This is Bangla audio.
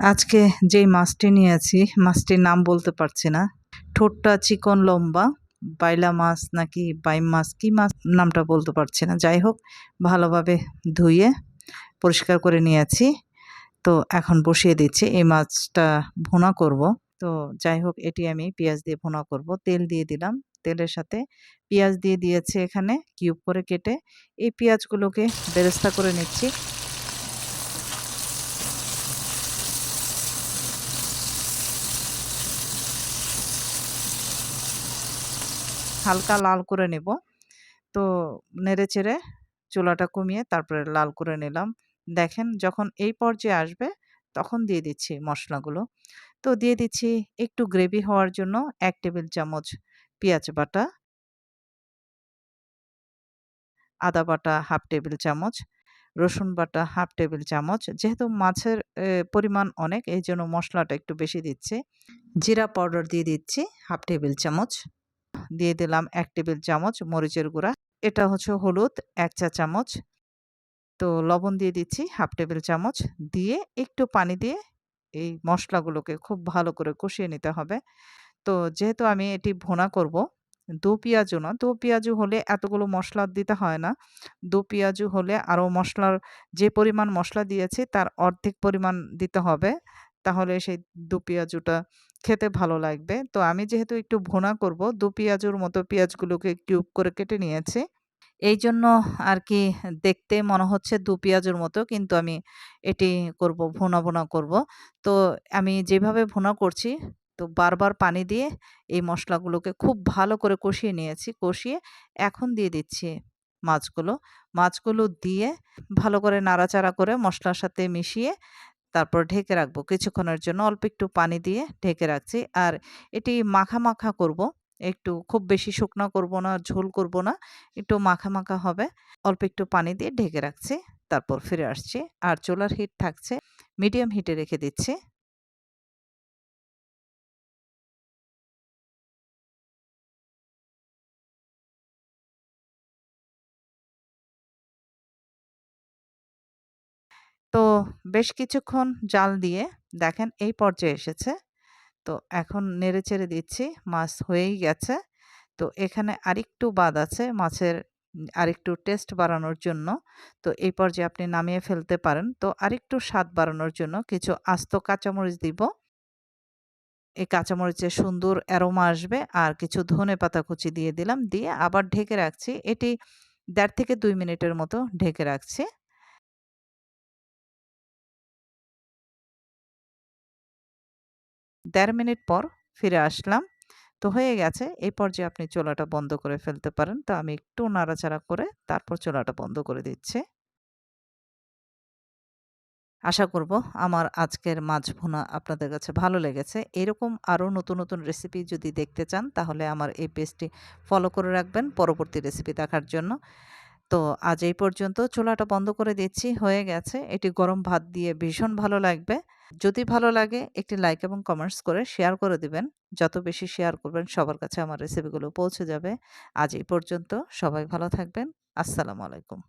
আজকে যেই মাছটি নিয়েছি, মাছটির নাম বলতে পারছি না। ঠোঁটটা চিকন লম্বা, বাইলা মাছ নাকি বাইম মাছ, কি মাছ নামটা বলতে পারছি না। যাই হোক, ভালোভাবে ধুয়ে পরিষ্কার করে নিয়েছি। তো এখন বসিয়ে দিচ্ছি, এই মাছটা ভোনা করব। তো যাই হোক, এটি আমি পেঁয়াজ দিয়ে ভোনা করব। তেল দিয়ে দিলাম। তেলের সাথে পেঁয়াজ দিয়ে দিয়েছে এখানে কিউব করে কেটে। এই পেঁয়াজগুলোকে বেরেস্তা করে নিচ্ছি। হালকা লাল করে নেব। তো নেড়ে চেড়ে চুলাটা কমিয়ে তারপরে লাল করে নিলাম। দেখেন যখন এই পর্যায়ে আসবে তখন দিয়ে দিচ্ছি মশলাগুলো। তো দিয়ে দিচ্ছি একটু গ্রেভি হওয়ার জন্য এক টেবিল চামচ পেঁয়াজ বাটা, আদা বাটা হাফ টেবিল চামচ, রসুন বাটা হাফ টেবিল চামচ। যেহেতু মাছের পরিমাণ অনেক এই জন্য মশলাটা একটু বেশি দিচ্ছি। জিরা পাউডার দিয়ে দিচ্ছি হাফ টেবিল চামচ। দিয়ে দিলাম এক টেবিল চামচ মরিচের গুঁড়া। এটা হচ্ছে হলুদ, এক চা চামচ। তো লবণ দিয়ে দিচ্ছি হাফ টেবিল চামচ। দিয়ে একটু পানি দিয়ে এই মশলাগুলোকে খুব ভালো করে কষিয়ে নিতে হবে। তো যেহেতু আমি এটি ভোনা করব, দু পেঁয়াজু না, দু পেঁয়াজু হলে এতগুলো মশলা দিতে হয় না। দু পেঁয়াজু হলে আরও মশলার যে পরিমাণ মশলা দিয়েছি তার অর্ধেক পরিমাণ দিতে হবে। তাহলে সেই দু পেঁয়াজুটা খেতে ভালো লাগবে। তো আমি যেহেতু একটু ভোনা করব, দু পেঁয়াজুর মতো পেঁয়াজগুলোকে কিউব করে কেটে নিয়েছি। এই জন্য আর কি দেখতে মনে হচ্ছে দু পেঁয়াজের মতো, কিন্তু আমি এটি করব, ভোনা ভোনা করব। তো আমি যেভাবে ভোনা করছি, তো বারবার পানি দিয়ে এই মশলাগুলোকে খুব ভালো করে কষিয়ে নিয়েছি। কষিয়ে এখন দিয়ে দিচ্ছি মাছগুলো। মাছগুলো দিয়ে ভালো করে নাড়াচাড়া করে মশলার সাথে মিশিয়ে তারপর ঢেকে রাখব। কিছুক্ষণের জন্য অল্প একটু পানি দিয়ে ঢেকে রাখছি। আর এটি মাখা মাখা করব। একটু খুব বেশি শুকনো করব না, ঝোল করব না, একটু মাখা মাখা হবে। অল্প একটু পানি দিয়ে ঢেকে রাখছি। তারপর ফিরে আসছি। আর চুলার হিট থাকছে মিডিয়াম হিটে রেখে দিচ্ছি। তো বেশ কিছুক্ষণ জাল দিয়ে দেখেন এই পর্যায়ে এসেছে। তো এখন নেড়ে চেড়ে দিচ্ছি, মাছ হয়েই গেছে। তো এখানে আরেকটু বাদ আছে মাছের আরেকটু টেস্ট বাড়ানোর জন্য। তো এই পর্যায়ে আপনি নামিয়ে ফেলতে পারেন। তো আরেকটু স্বাদ বাড়ানোর জন্য কিছু আস্ত কাঁচামরিচ দিব। এই কাঁচামরিচের সুন্দর অ্যারোমা আসবে আর কিছু ধনে পাতা কুচি দিয়ে দিলাম। দিয়ে আবার ঢেকে রাখছি। এটি দেড় থেকে দুই মিনিটের মতো ঢেকে রাখছি। দেড় মিনিট পর ফিরে আসলাম। তো হয়ে গেছে, এই পর্যায়ে আপনি চোলাটা বন্ধ করে ফেলতে পারেন। তো আমি একটু নাড়াচাড়া করে তারপর চোলাটা বন্ধ করে দিচ্ছি। আশা করব আমার আজকের মাছ ভুনা আপনাদের কাছে ভালো লেগেছে। এরকম আরও নতুন নতুন রেসিপি যদি দেখতে চান, তাহলে আমার এই পেজটি ফলো করে রাখবেন পরবর্তী রেসিপি দেখার জন্য। তো আজ এই পর্যন্ত চুলাটা বন্ধ করে দিচ্ছি, হয়ে গেছে। এটি গরম ভাত দিয়ে ভীষণ ভালো লাগবে। যদি ভালো লাগে, একটি লাইক এবং কমেন্টস করে শেয়ার করে দিবেন। যত বেশি শেয়ার করবেন, সবার কাছে আমার রেসিপিগুলো পৌঁছে যাবে। আজ এই পর্যন্ত সবাই ভালো থাকবেন। আসসালামু আলাইকুম।